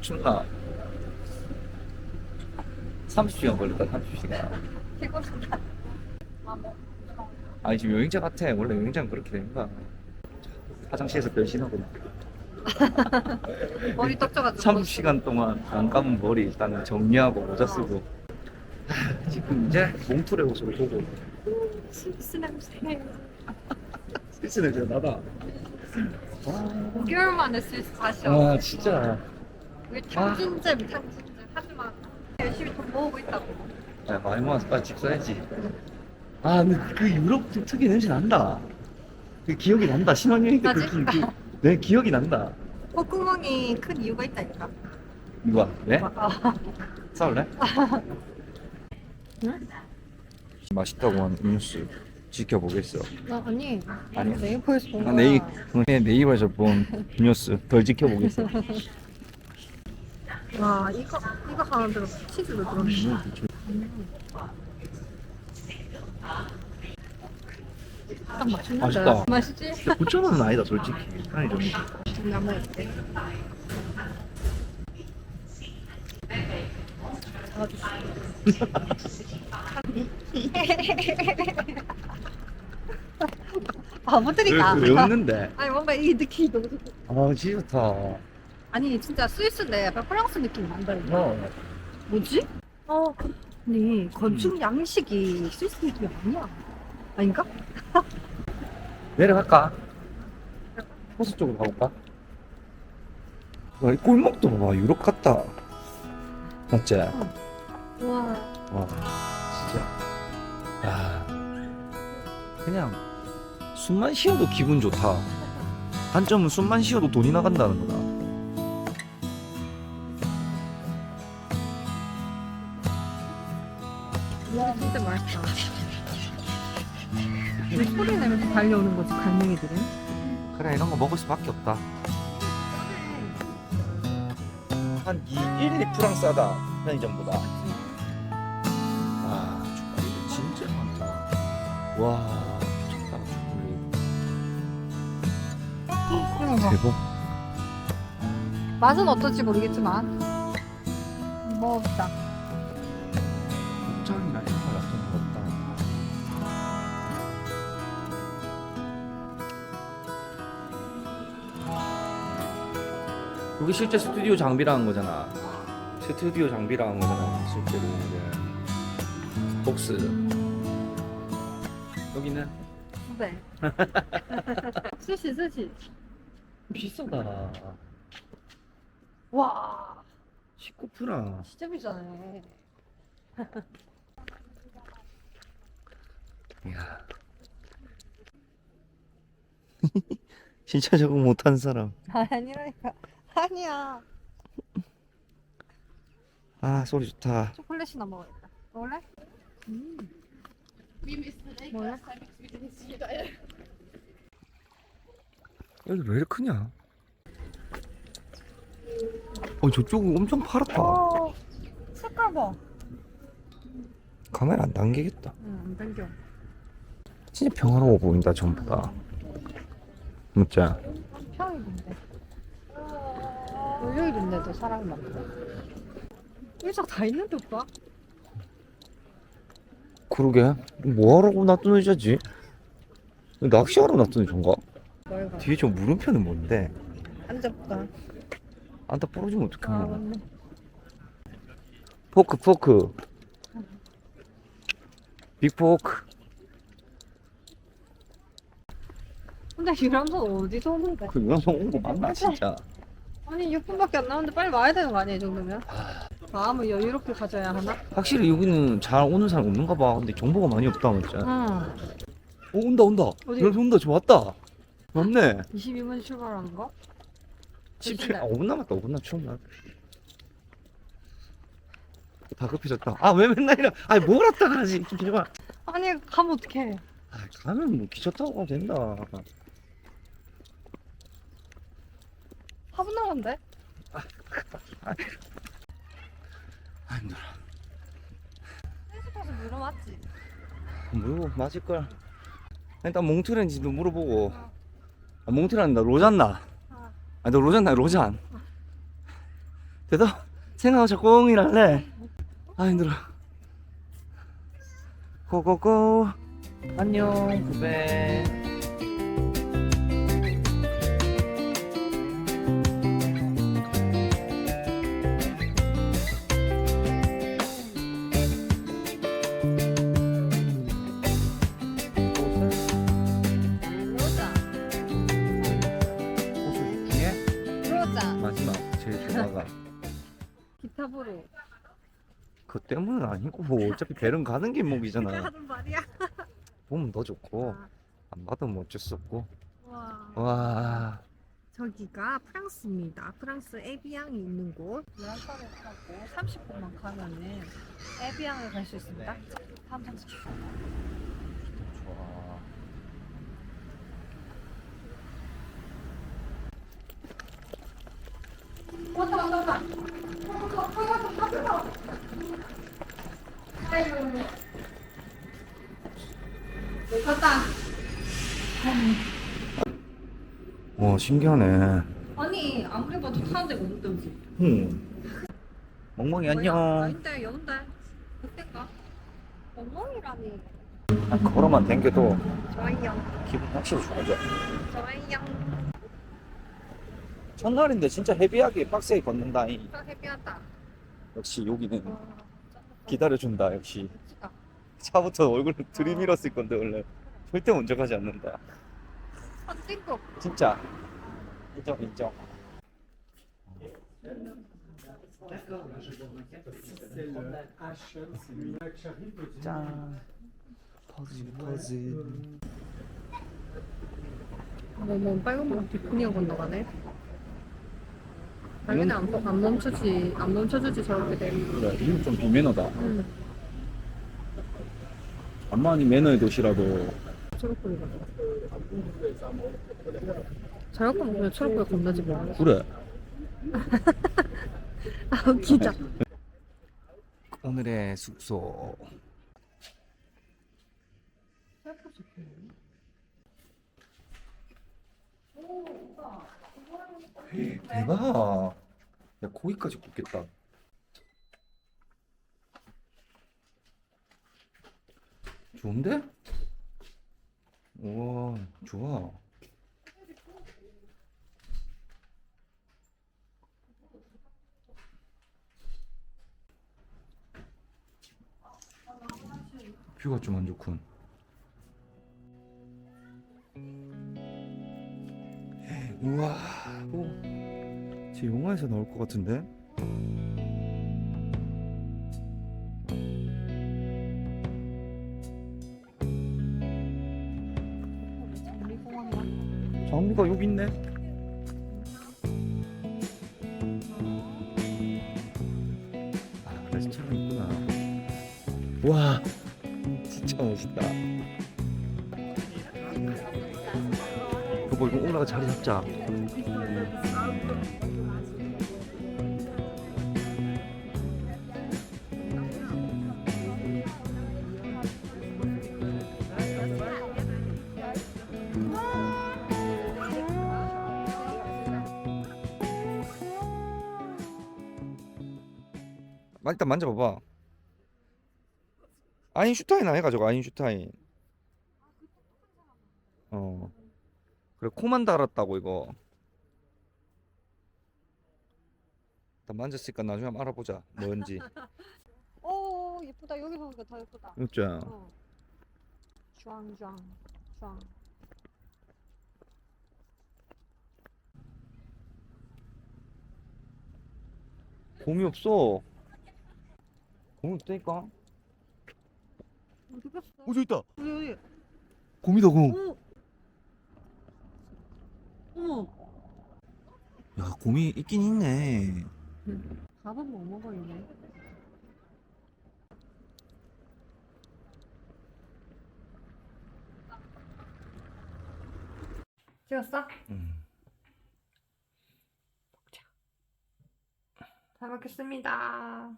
춥나? 30시간 걸렸다 30시간 피곤하다. 아, 뭐. 아니 지금 여행자 같아 원래 여행자는 그렇게 되는 거야 화장실에서 변신하고 머리 떡져가지고. 30시간 동안 안 감은 머리 일단은 정리하고 모자 쓰고 하, 지금 이제 몽투의 옷을 보고 스위스 냄새. 스위스 냄새 나다 5개월 만에 스위스 다시 왔어. 아 진짜 우리 탕진잼, 탕진잼. 하지만 열심히 돈 모으고 있다고. 야, 많이 모아서 빨리 집 써야지 아 근데 그 유럽 그 특유의 냄새 난다 그 기억이 난다 신혼여행 때그 나지? 기, 그, 내 기억이 난다 콧구멍이 큰 이유가 있다니까. 누가? 네? 아, 싸울래? 응? 맛있다고 하는 음료수 지켜보겠어 나 아니. 네이버에서 본 아, 거야. 네이, 네, 네이버에서 본 음료수 덜 지켜보겠어 와, 이거, 이거 들어. 치즈도 들어있네. 딱 맛있는데. 맛있다. 맛있지? 9천원은 아니다 솔직히 편의점 나 먹을게. 바보들이다. 왜, 왜 웃는데? 아니 뭔가 이 느낌이 너무 좋고. 아 진짜 좋다 아니 진짜 스위스인데 약간 프랑스 느낌 난다 이거. 어. 뭐지? 어 아니 건축 양식이 스위스 느낌이 아니야. 아닌가? 내려갈까? 호수 쪽으로 가볼까? 와, 이 꿀먹도 봐봐 유럽 같다 맞지? 와와 진짜 야 그냥 숨만 쉬어도 기분 좋다. 단점은 숨만 쉬어도 돈이 나간다는 거다. 이거 진짜 맛있다. 왜 소리 내면서 달려오는 거지 갈매기들은? 그래 이런 거 먹을 수밖에 없다. 한 2, 1, 2프랑 싸다. 편의점보다. 아 초콜릿 진짜 많다 와 초콜릿 대박. 맛은 어떨지 모르겠지만. 먹읍시다. 이런 거 놔둔 거 없다. 여기 실제 스튜디오 장비라는 거잖아. 스튜디오 장비라는 거잖아 실제로. 이제 복스. 여기는? 네. 스시 스시. 비싸다 와 19프랑 진짜 비싸네. 이야 진짜 저거 못한 사람 아니라니까. 아니야. 아 소리 좋다 초콜릿이나 먹어야겠다. 먹을래? 음. 여기 왜 이렇게 크냐? 어 저쪽은 엄청 파랗다. 어, 색깔 봐. 카메라 안 당기겠다. 응, 안 당겨. 진짜 평화로워 보인다 전부 다. 맞지? 평일인데. 월요일인데도 사람이 많다. 의자 다 있는데 오빠? 그러게 뭐 하라고 놔둔 의자지? 낚시하러 놔둔 의자인가? 뒤에 저 물음표는 뭔데? 앉아볼까? 안타 부러지면 아 어떡하냐? 맞네. 포크 포크. 빅포크. 근데 유람선 어디서 오는데? 그 영상 온거 맞나 진짜? 아니 6분밖에 안 남았는데 빨리 와야 되는 거 아니야 이 정도면? 마음을 여유롭게 가져야 하나? 확실히 여기는 잘 오는 사람 없는가 봐. 근데 정보가 많이 없다 맞지? 응. 어 온다 온다. 어디? 여기 온다. 저 왔다. 맞네. 22분 출발하는 거? 17, 아, 5분 남았다. 5분 남 충분하다. 다 급해졌다. 아, 왜 맨날 이래? 아니, 뭘 왔다 가지? 좀 제발. 아니 가면 어떡해 아, 가면 뭐 기차 타고 가면 된다. 4분 남았는데? 아, 힘들어. 스시파서 물어봤지? 물어보, 맞을걸. 일단 몽트렌지도 물어보고. 아, 나 로잔나. 아. 아, 너 로잔나, 로잔. 대답 생각하자 꽁이랄래 아 힘들어 고고고 안녕 구배 부르. 그 때문은 아니고 뭐 어차피 배는 가는 게 목이잖아 하는 말이야. 보면 더 좋고 아, 안 받으면 어쩔 수 없고 와. 와 저기가 프랑스입니다. 프랑스 에비앙이 있는 곳. 열차를 타고 30분만 가면은 에비앙을 갈 수 있습니다. 다음 장소. 좋아 왔다 왔다 왔다. 갔다. 와 신기하네. 아니 아무리 봐도 타는 데가 없는데? 응. 멍멍이 안녕. 아닌데 여는데. 그때가? 엉망이라니. 아, 걸어만 댕겨도 좋아요. 기분 확실히 좋아져. 좋아요 첫날인데 진짜 헤비하게 빡세게 걷는다잉 딱 해피하다. 역시 여기는 와, 기다려준다 역시. 멋지다 차부터 얼굴 들이밀었을 건데 원래. 절대 먼저 가지 않는다. 선진국. 진짜. 인정 인정. 짠 퍼즐 퍼즐 어머 빨간 거 비프니가 건너가네 당연히 안, 안 멈추지 안 멈춰주지 저렇게 되면. 그래 이건 좀 비매너다. 응. 암만이 매너의 도시라도. 초록불이가 저녁 먹으면 초록불 건너지 뭐. 그래. 아 웃기다. 오늘의 숙소 대박. 야 고기까지 굽겠다. 좋은데? 우와 좋아. 뷰가 좀 안 좋군 우와. 어, 제 영화에서 나올 것 같은데? 장미가 여기 있네. 아 차가 있구나. 와. 진짜 멋있다 보 이거 올라가 자리 잡자. 아, 일단 만져봐봐. 아인슈타인 아니 가지고 아인슈타인 어 그래 코만 달았다고 이거. 일단 만졌으니까 나중에 한번 알아보자. 뭔지. 오 예쁘다. 여기서 보니까 더 예쁘다. 맞죠? 어. 슈앙 슈앙 곰이 없어. 곰이 없다니까. 어디 갔어? 어 저기 있다. 여기 여기. 곰이다 곰. 오 어머. 야 곰이 있긴 있네. 밥은 뭐 먹어 얘네 찍었어? 음. 잘 먹겠습니다